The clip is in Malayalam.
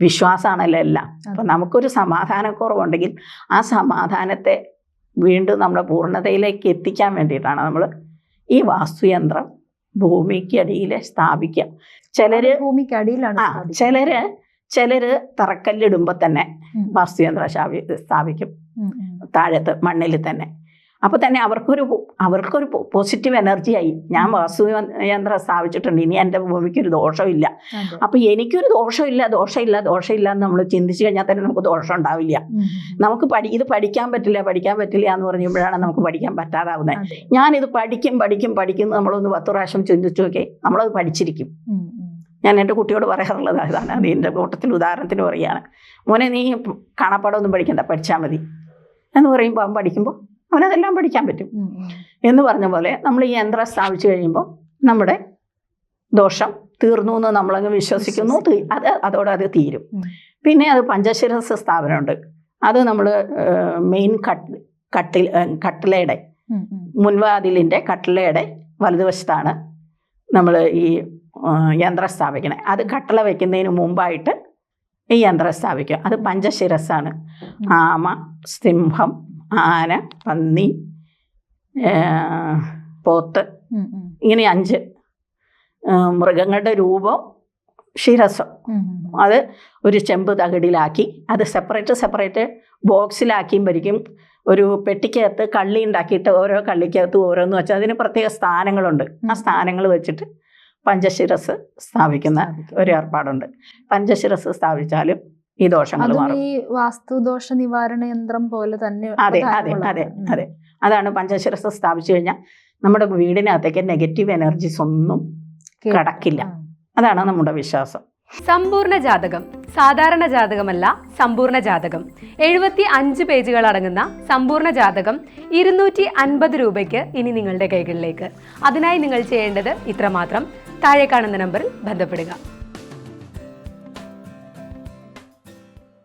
വിശ്വാസമാണല്ലോ എല്ലാം അപ്പം നമുക്കൊരു സമാധാനക്കുറവുണ്ടെങ്കിൽ ആ സമാധാനത്തെ വീണ്ടും നമ്മുടെ പൂർണതയിലേക്ക് എത്തിക്കാൻ വേണ്ടിയിട്ടാണ് നമ്മൾ ഈ വാസ്തുയന്ത്രം ഭൂമിക്ക് അടിയിൽ സ്ഥാപിക്കുക ചിലര് ഭൂമിക്ക് അടിയിലാണ് ആ. ചിലര് ചിലര് തറക്കല്ലിടുമ്പോൾ തന്നെ. വാസ്തുയന്ത്രം സ്ഥാപി സ്ഥാപിക്കും. താഴത്ത് മണ്ണിൽ തന്നെ അപ്പോൾ തന്നെ അവർക്കൊരു അവർക്കൊരു പോസിറ്റീവ് എനർജി ആയി. ഞാൻ വാസ്തുയന്ത്രം സ്ഥാപിച്ചിട്ടുണ്ട്. ഇനി എന്റെ ഭൂമിക്കൊരു ദോഷമില്ല. അപ്പോൾ എനിക്കൊരു ദോഷമില്ല ദോഷമില്ല ദോഷമില്ല എന്ന് നമ്മൾ ചിന്തിച്ചു കഴിഞ്ഞാൽ തന്നെ നമുക്ക് ദോഷം ഉണ്ടാവില്ല. നമുക്ക് പഠി ഇത് പഠിക്കാൻ പറ്റില്ല പഠിക്കാൻ പറ്റില്ല എന്ന് പറയുമ്പോഴാണ് നമുക്ക് പഠിക്കാൻ പറ്റാതാവുന്നത് ഞാൻ ഞാനിത് പഠിക്കും പഠിക്കും പഠിക്കും നമ്മളൊന്ന് പത്ത് പ്രാവശ്യം ചിന്തിച്ചു നോക്കേ നമ്മളത് പഠിച്ചിരിക്കും. ഞാൻ എന്റെ കുട്ടിയോട് പറയാറുള്ളത് അതാണ്. അത് എന്റെ കൂട്ടത്തിൽ ഉദാഹരണത്തിന് പറയുകയാണ്. മോനെ നീ കാണാപ്പാടമൊന്നും പഠിക്കണ്ട പഠിച്ചാൽ മതി എന്ന് പറയുമ്പോൾ അവൻ പഠിക്കുമ്പോൾ അവനതെല്ലാം പഠിക്കാൻ പറ്റും. എന്ന് പറഞ്ഞ പോലെ നമ്മൾ ഈ യന്ത്രം സ്ഥാപിച്ചു കഴിയുമ്പോൾ നമ്മുടെ ദോഷം തീർന്നു എന്ന് നമ്മളങ്ങ് വിശ്വസിക്കുന്നു. അത് അതോടെ അത് തീരും. പിന്നെ അത് പഞ്ചശിരസ് സ്ഥാപനമുണ്ട്. അത് നമ്മൾ മെയിൻ കട്ട് കട്ടിൽ കട്ടിലയുടെ. മുൻവാതിലിന്റെ കട്ടിലയുടെ വലതുവശത്താണ് നമ്മൾ ഈ യന്ത്രം സ്ഥാപിക്കണേ. അത് കട്ടള വയ്ക്കുന്നതിന് മുമ്പായിട്ട് ഈ യന്ത്രം സ്ഥാപിക്കുക. അത് പഞ്ചശിരസ്സാണ് ആമ സിംഹം ആന പന്നി പോത്ത്. ഇങ്ങനെ അഞ്ച് മൃഗങ്ങളുടെ രൂപം ഉം. അത് ഒരു ചെമ്പ് തകിടിലാക്കി അത് സെപ്പറേറ്റ് സെപ്പറേറ്റ് ബോക്സിലാക്കിയും ഭരിക്കും ഒരു പെട്ടിക്കകത്ത് കള്ളി ഉണ്ടാക്കിയിട്ട് ഓരോ കള്ളിക്കകത്ത് ഓരോന്ന് വെച്ചാൽ അതിന് പ്രത്യേക സ്ഥാനങ്ങളുണ്ട് ആ സ്ഥാനങ്ങൾ വെച്ചിട്ട് പഞ്ചശിരസ് സ്ഥാപിക്കുന്ന സ്ഥാപിക്കും. ഒരു ഏർപ്പാടുണ്ട് പഞ്ചശിരസ് സ്ഥാപിച്ചാലും ഈ ദോഷങ്ങൾ മാറും. ഈ വാസ്തുദോഷ നിവാരണ യന്ത്രം പോലെ തന്നെ അതെ അതെ അതെ അതെ. അതാണ് പഞ്ചശിരസ് സ്ഥാപിച്ചു കഴിഞ്ഞാൽ നമ്മുടെ വീടിനകത്തേക്ക് നെഗറ്റീവ് എനർജീസ് ഒന്നും. കടക്കില്ല. അതാണ് നമ്മുടെ വിശ്വാസം. സമ്പൂർണ ജാതകം സാധാരണ ജാതകമല്ല സമ്പൂർണ ജാതകം. എഴുപത്തി അഞ്ച് പേജുകൾ അടങ്ങുന്ന സമ്പൂർണ ജാതകം ഇരുന്നൂറ്റി അൻപത് രൂപയ്ക്ക് ഇനി നിങ്ങളുടെ കൈകളിലേക്ക്. അതിനായി നിങ്ങൾ ചെയ്യേണ്ടത് ഇത്രമാത്രം. താഴെ കാണുന്ന നമ്പറിൽ ബന്ധപ്പെടുക.